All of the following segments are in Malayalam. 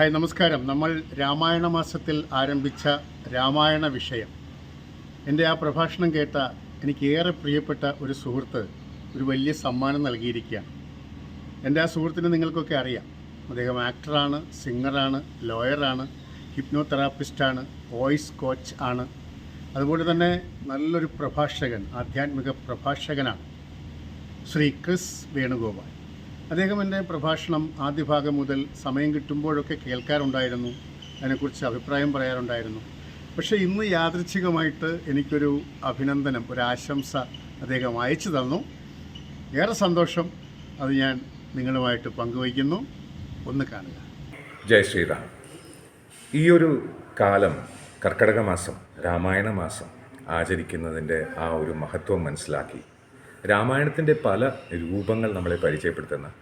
ഹായ് നമസ്കാരം. നമ്മൾ രാമായണ മാസത്തിൽ ആരംഭിച്ച രാമായണ വിഷയം. എന്റെ ആ പ്രഭാഷണം കേട്ട എനിക്ക് ഏറെ പ്രിയപ്പെട്ട ഒരു സുഹൃത്ത് ഒരു വലിയ സമ്മാനം നൽകിയിരിക്കുകയാണ്. എന്റെ ആ സുഹൃത്തിനെ നിങ്ങൾക്കൊക്കെ അറിയാം. അദ്ദേഹം ആക്ടറാണ് സിംഗറാണ് ലോയറാണ് ഹിപ്നോതെറാപ്പിസ്റ്റാണ് വോയിസ് കോച്ച് ആണ്. അതുപോലെ തന്നെ നല്ലൊരു പ്രഭാഷകൻ ആധ്യാത്മിക പ്രഭാഷകനാണ് ശ്രീ ക്രിസ് വേണുഗോപാൽ. അദ്ദേഹം എന്റെ പ്രഭാഷണം ആദ്യ ഭാഗം മുതൽ സമയം കിട്ടുമ്പോഴൊക്കെ കേൾക്കാറുണ്ടായിരുന്നു. അതിനെക്കുറിച്ച് അഭിപ്രായം പറയാറുണ്ടായിരുന്നു. പക്ഷേ ഇന്ന് യാദൃച്ഛികമായിട്ട് എനിക്കൊരു അഭിനന്ദനം ഒരു ആശംസ അദ്ദേഹം അയച്ചു തന്നു. ഏറെ സന്തോഷം അത് ഞാൻ നിങ്ങളുമായിട്ട് പങ്കുവയ്ക്കുന്നു. ഒന്ന് കാണുക. ജയ ശ്രീറാം. ഈ ഒരു കാലം കർക്കടക മാസം രാമായണ മാസം ആചരിക്കുന്നതിന്റെ ആ ഒരു മഹത്വം മനസ്സിലാക്കി രാമായണത്തിന്റെ പല രൂപങ്ങൾ നമ്മളെ പരിചയപ്പെടുത്തുന്ന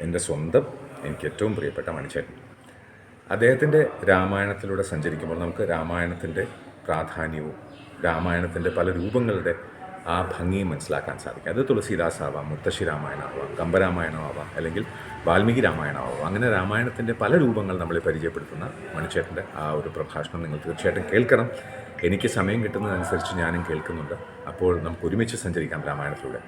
എന്റെ സ്വന്തം എനിക്ക് ഏറ്റവും പ്രിയപ്പെട്ട മണിച്ചേട്ടൻ. അദ്ദേഹത്തിന്റെ രാമായണത്തിലൂടെ സഞ്ചരിക്കുമ്പോൾ നമുക്ക് രാമായണത്തിന്റെ പ്രാധാന്യവും രാമായണത്തിന്റെ പല രൂപങ്ങളുടെ ആ ഭംഗിയും മനസ്സിലാക്കാൻ സാധിക്കും. അത് തുളസീദാസാവാം മുത്തശ്ശി രാമായണമാവാം കമ്പരാമായണമാവാം അല്ലെങ്കിൽ വാൽമീകി രാമായണമാവാം. അങ്ങനെ രാമായണത്തിന്റെ പല രൂപങ്ങൾ നമ്മളെ പരിചയപ്പെടുത്തുന്ന മണിച്ചേട്ടന്റെ ആ ഒരു പ്രഭാഷണം നിങ്ങൾ തീർച്ചയായിട്ടും കേൾക്കണം. എനിക്ക് സമയം കിട്ടുന്നതനുസരിച്ച് ഞാനും കേൾക്കുന്നുണ്ട്. അപ്പോൾ നമുക്ക് ഒരുമിച്ച് സഞ്ചരിക്കാം രാമായണത്തിലൂടെ.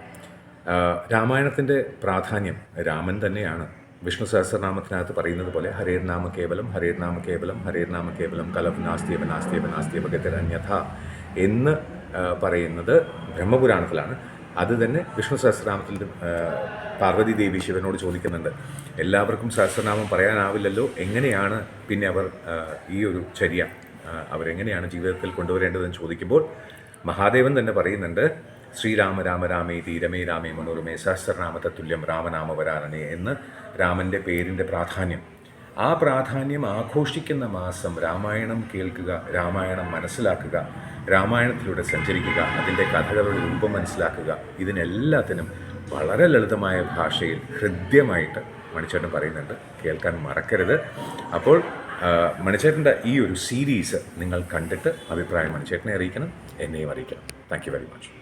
രാമായണത്തിന്റെ പ്രാധാന്യം രാമൻ തന്നെയാണ്. വിഷ്ണു സഹസ്രനാമത്തിനകത്ത് പറയുന്നത് പോലെ ഹരേർ നാമ കേവലം ഹരേർ നാമ കേവലം ഹരേർ നാമ കേവലം കലം നാസ്തിയവ നാസ്തിയവ നാസ്തിയവ ഗതിരന്യഥ എന്ന് പറയുന്നത് ബ്രഹ്മപുരാണത്തിലാണ്. അത് തന്നെ വിഷ്ണു സഹസ്രനാമത്തിൽ പാർവതി ദേവി ശിവനോട് ചോദിക്കുന്നുണ്ട്. എല്ലാവർക്കും സഹസ്രനാമം പറയാനാവില്ലല്ലോ. എങ്ങനെയാണ് പിന്നെ അവർ ഈ ഒരു ചര്യ? അവരെങ്ങനെയാണ് ജീവിതത്തിൽ കൊണ്ടുവരേണ്ടതെന്ന് ചോദിക്കുമ്പോൾ മഹാദേവൻ തന്നെ പറയുന്നുണ്ട് ശ്രീരാമ രാമ രാമേ തീരമേ രാമേ മനോരമേ സഹസ്രനാമത്തെ തുല്യം രാമനാമ വരാനേ എന്ന് രാമന്റെ പേരിന്റെ പ്രാധാന്യം. ആ പ്രാധാന്യം ആഘോഷിക്കുന്ന മാസം രാമായണം കേൾക്കുക രാമായണം മനസ്സിലാക്കുക രാമായണത്തിലൂടെ സഞ്ചരിക്കുക അതിന്റെ കഥകളുടെ രൂപം മനസ്സിലാക്കുക ഇതിനെല്ലാത്തിനും വളരെ ലളിതമായ ഭാഷയിൽ ഹൃദ്യമായിട്ട് മണിച്ചേട്ടൻ പറയുന്നുണ്ട്. കേൾക്കാൻ മറക്കരുത്. അപ്പോൾ മണിച്ചേട്ടന്റെ ഈ ഒരു സീരീസ് നിങ്ങൾ കണ്ടിട്ട് അഭിപ്രായം മണിച്ചേട്ടനെ അറിയിക്കണം എന്നെയും അറിയിക്കണം. Thank very much